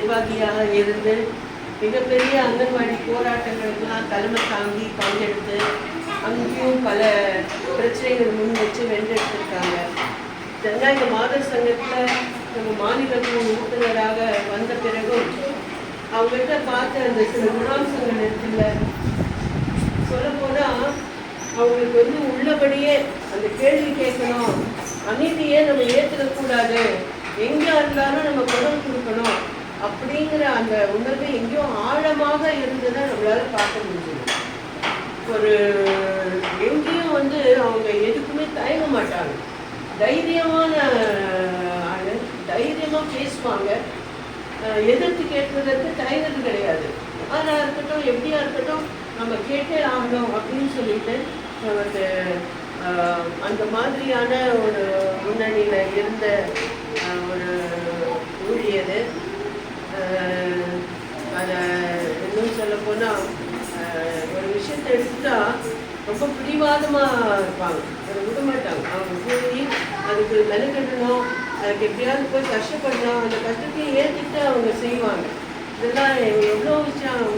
நிர்வாகியாக இருந்து மிகப்பெரிய அங்கன்வாடி போராட்டங்களுக்கெல்லாம் தலைமை தாங்கி பங்கெடுத்து அங்கேயும் பல பிரச்சனைகள் முன் வச்சு வென்றெடுத்திருக்காங்க. ஜனநாயக மாதர் சங்கத்தில் நம்ம மாநிலத்தின் உறுப்பினராக வந்த பிறகும் அவங்ககிட்ட பார்த்த அந்த சில குணாம்சங்கள் இருக்குல்ல சொல்லப்போனா அவங்களுக்கு வந்து உள்ளபடியே அந்த கேள்வி கேட்கணும். அநீதியை நம்ம ஏற்றுக்கக்கூடாது எங்கே இருந்தாலும் நம்ம அப்படிங்கிற அந்த உணர்வு எங்கேயோ ஆழமாக இருந்ததை நம்மளால பார்க்க முடிஞ்சது ஒரு எங்கேயும் வந்து அவங்க எதுக்குமே தயங்க மாட்டாங்க. தைரியமான ஆளு தைரியமாக பேசுவாங்க. எதிர்த்து கேட்பதற்கு தயங்கிறது கிடையாது. யாரா இருக்கட்டும் எப்படியா இருக்கட்டும் நம்ம கேட்டே ஆகணும் அப்படின்னு சொல்லிட்டு நமக்கு அந்த மாதிரியான ஒரு முன்னணியில் இருந்த ஒரு ஊழியர் போனால் ஒரு விஷயத்தை எடுத்துட்டா ரொம்ப பிடிவாதமாக இருப்பாங்க. அதை விட மாட்டாங்க. அவங்க போய் அதுக்கு மெனக்கெட்டணும். அதுக்கு எப்படியாவது போய் கஷ்டப்படணும். அந்த கஷ்டத்தையும் ஏற்றுக்கிட்டு அவங்க செய்வாங்க. இதெல்லாம் எவ்வளோ விஷயம் அவங்க